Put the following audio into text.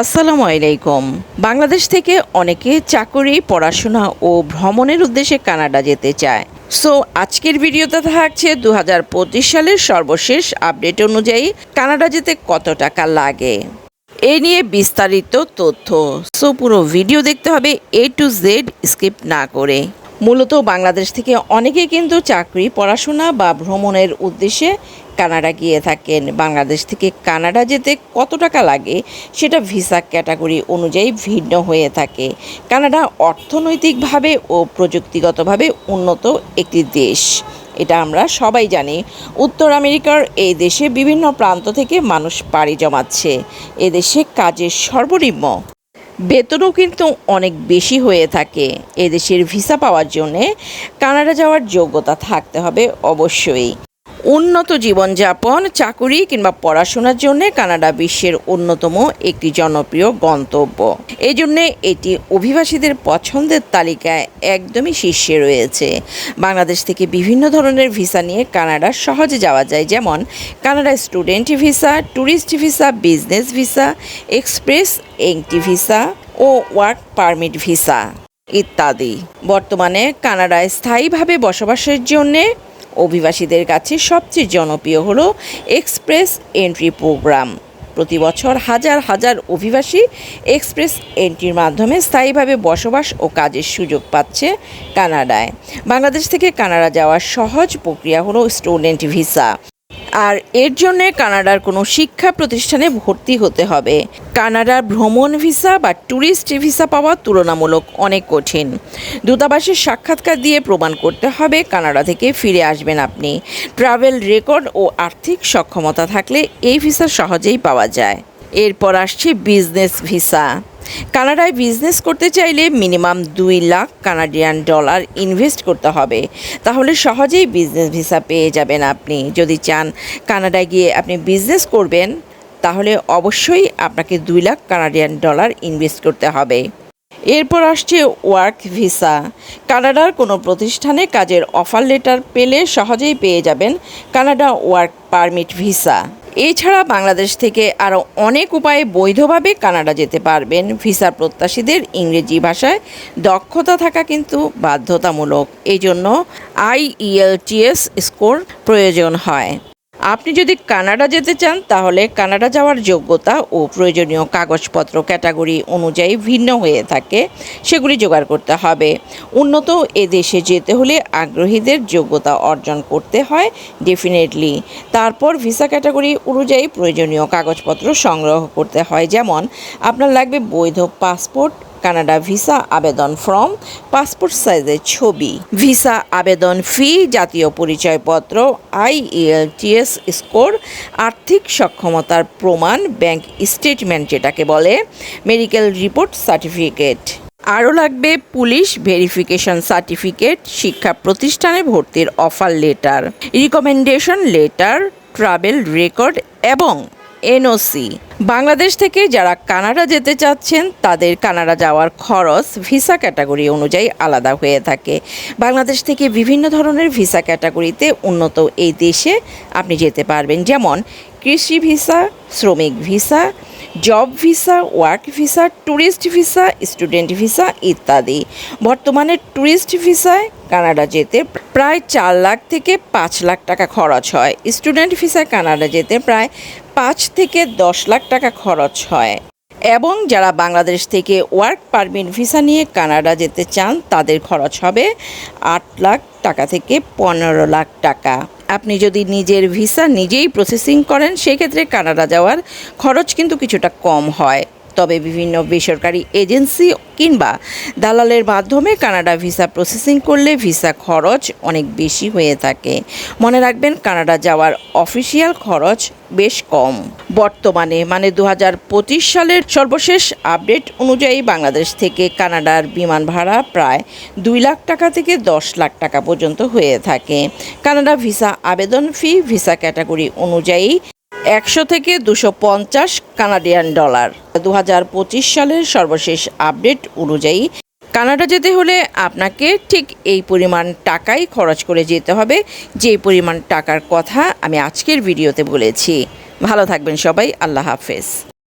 আসসালামু আলাইকুম। বাংলাদেশ থেকে অনেকে চাকরি, পড়াশোনা ও ভ্রমণের উদ্দেশ্যে কানাডা যেতে চায়। সো, আজকের ভিডিওতে থাকছে দু হাজার পঁচিশ সালের সর্বশেষ আপডেট অনুযায়ী কানাডা যেতে কত টাকা লাগে। এ নিয়ে বিস্তারিত তথ্য। সো, পুরো ভিডিও দেখতে হবে এ টু জেড স্কিপ না করে। মূলত বাংলাদেশ থেকে অনেকে কিন্তু চাকরি, পড়াশোনা বা ভ্রমণের উদ্দেশ্যে কানাডা গিয়ে থাকেন। বাংলাদেশ থেকে কানাডা যেতে কত টাকা লাগে সেটা ভিসা ক্যাটাগরি অনুযায়ী ভিন্ন হয়ে থাকে। কানাডা অর্থনৈতিকভাবে ও প্রযুক্তিগতভাবে উন্নত একটি দেশ। এটা আমরা সবাই জানি। উত্তর আমেরিকার এই দেশে বিভিন্ন প্রান্ত থেকে মানুষ পাড়ি জমাচ্ছে। এদেশে কাজের সর্বনিম্ন বেতনও কিন্তু অনেক বেশি হয়ে থাকে। এদেশের ভিসা পাওয়ার জন্যে কানাডা যাওয়ার যোগ্যতা থাকতে হবে অবশ্যই। উন্নত জীবনযাপন, চাকুরি কিংবা পড়াশোনার জন্য কানাডা বিশ্বের অন্যতম একটি জনপ্রিয় গন্তব্য। এই জন্যে এটি অভিবাসীদের পছন্দের তালিকায় একদমই শীর্ষে রয়েছে। বাংলাদেশ থেকে বিভিন্ন ধরনের ভিসা নিয়ে কানাডা সহজে যাওয়া যায়, যেমন Canada student visa tourist visa, business visa, express entry visa ও ওয়ার্ক পারমিট ভিসা ইত্যাদি। বর্তমানে কানাডায় স্থায়ীভাবে বসবাসের জন্যে অভিবাসীদের কাছে সবচেয়ে জনপ্রিয় হল এক্সপ্রেস এন্ট্রি প্রোগ্রাম। প্রতি বছর হাজার হাজার অভিবাসী এক্সপ্রেস এন্ট্রির মাধ্যমে স্থায়ীভাবে বসবাস ও কাজের সুযোগ পাচ্ছে কানাডায়। বাংলাদেশ থেকে কানাডা যাওয়ার সহজ প্রক্রিয়া হলো স্টুডেন্ট ভিসা। আর এর জন্য কানাডার কোনো শিক্ষা প্রতিষ্ঠানে ভর্তি হতে হবে। কানাডার ভ্রমণ ভিসা বা ট্যুরিস্ট ভিসা পাওয়া তুলনামূলক অনেক কঠিন। দূতাবাসের সাক্ষাৎকার দিয়ে প্রমাণ করতে হবে কানাডা থেকে ফিরে আসবেন আপনি। ট্রাভেল রেকর্ড ও আর্থিক সক্ষমতা থাকলে এই ভিসা সহজেই পাওয়া যায়। এরপর আসছে বিজনেস ভিসা। কানাডায় বিজনেস করতে চাইলে মিনিমাম দুই লাখ কানাডিয়ান ডলার ইনভেস্ট করতে হবে। তাহলে সহজেই বিজনেস ভিসা পেয়ে যাবেন আপনি। যদি চান কানাডায় গিয়ে আপনি বিজনেস করবেন, তাহলে অবশ্যই আপনাকে দুই লাখ কানাডিয়ান ডলার ইনভেস্ট করতে হবে। এরপর আসছে ওয়ার্ক ভিসা কানাডার কোনো প্রতিষ্ঠানে কাজের অফার লেটার পেলে সহজেই পেয়ে যাবেন কানাডা ওয়ার্ক পারমিট ভিসা এছাড়া বাংলাদেশ থেকে আরও অনেক উপায়ে বৈধভাবে কানাডা যেতে পারবেন। ভিসা প্রত্যাশীদের ইংরেজি ভাষায় দক্ষতা থাকা কিন্তু বাধ্যতামূলক। এই জন্য আইইএলটিএস স্কোর প্রয়োজন হয়। আপনি যদি কানাডা যেতে চান, তাহলে কানাডা যাওয়ার যোগ্যতা ও প্রয়োজনীয় কাগজপত্র ক্যাটাগরি অনুযায়ী ভিন্ন হয়ে থাকে, সেগুলি জোগাড় করতে হবে। উন্নত এ দেশে যেতে হলে আগ্রহীদের যোগ্যতা অর্জন করতে হয় ডেফিনেটলি তারপর ভিসা ক্যাটাগরি অনুযায়ী প্রয়োজনীয় কাগজপত্র সংগ্রহ করতে হয়, যেমন, আপনার লাগবে বৈধ পাসপোর্ট কানাডা ভিসা আবেদন ফর্ম, পাসপোর্ট সাইজের ছবি, ভিসা আবেদন ফি, জাতীয় পরিচয়পত্র আইএলটিএস স্কোর, আর্থিক সক্ষমতার প্রমাণ, ব্যাংক স্টেটমেন্ট যেটাকে বলে, মেডিকেল রিপোর্ট সার্টিফিকেট। আরও লাগবে পুলিশ ভেরিফিকেশন সার্টিফিকেট, শিক্ষা প্রতিষ্ঠানে ভর্তির offer letter, recommendation letter, travel record এবং এনওসি। বাংলাদেশ থেকে যারা কানাডা যেতে চাচ্ছেন, তাদের কানাডা যাওয়ার খরচ ভিসা ক্যাটাগরি অনুযায়ী আলাদা হয়ে থাকে। বাংলাদেশ থেকে বিভিন্ন ধরনের ভিসা ক্যাটাগরিতে উন্নত এই দেশে আপনি যেতে পারবেন, যেমন কৃষি ভিসা, শ্রমিক visa, job visa, work visa, tourist visa, student visa ইত্যাদি। বর্তমানে ট্যুরিস্ট ভিসায় কানাডা যেতে প্রায় চার লাখ থেকে পাঁচ লাখ টাকা খরচ হয়। স্টুডেন্ট ভিসায় কানাডা যেতে প্রায় পাঁচ থেকে দশ লাখ টাকা খরচ হয়। এবং যারা বাংলাদেশ থেকে ওয়ার্ক পারমিট ভিসা নিয়ে কানাডা যেতে চান, তাদের খরচ হবে আট লাখ টাকা থেকে পনেরো লাখ টাকা। আপনি যদি নিজের ভিসা নিজেই প্রসেসিং করেন, সেক্ষেত্রে কানাডা যাওয়ার খরচ কিন্তু কিছুটা কম হয়। তবে বিভিন্ন বেসরকারি এজেন্সি কিংবা দালালের মাধ্যমে কানাডা ভিসা প্রসেসিং করলে ভিসা খরচ অনেক বেশি হয়ে থাকে। মনে রাখবেন, কানাডা যাওয়ার অফিসিয়াল খরচ বেশ কম। বর্তমানে মানে দু হাজার পঁচিশ সালের সর্বশেষ আপডেট অনুযায়ী বাংলাদেশ থেকে কানাডার বিমান ভাড়া প্রায় দুই লাখ টাকা থেকে দশ লাখ টাকা পর্যন্ত হয়ে থাকে। কানাডা ভিসা আবেদন ফি, ভিসা ক্যাটাগরি অনুযায়ী একশো থেকে দুশো পঞ্চাশ কানাডিয়ান ডলার। দু হাজার পঁচিশ সালের সর্বশেষ আপডেট অনুযায়ী কানাডা যেতে হলে আপনাকে ঠিক এই পরিমাণ টাকাই খরচ করে যেতে হবে। যে পরিমাণ টাকার কথা আমি আজকের ভিডিওতে বলেছি। ভালো থাকবেন সবাই, আল্লাহ হাফেজ।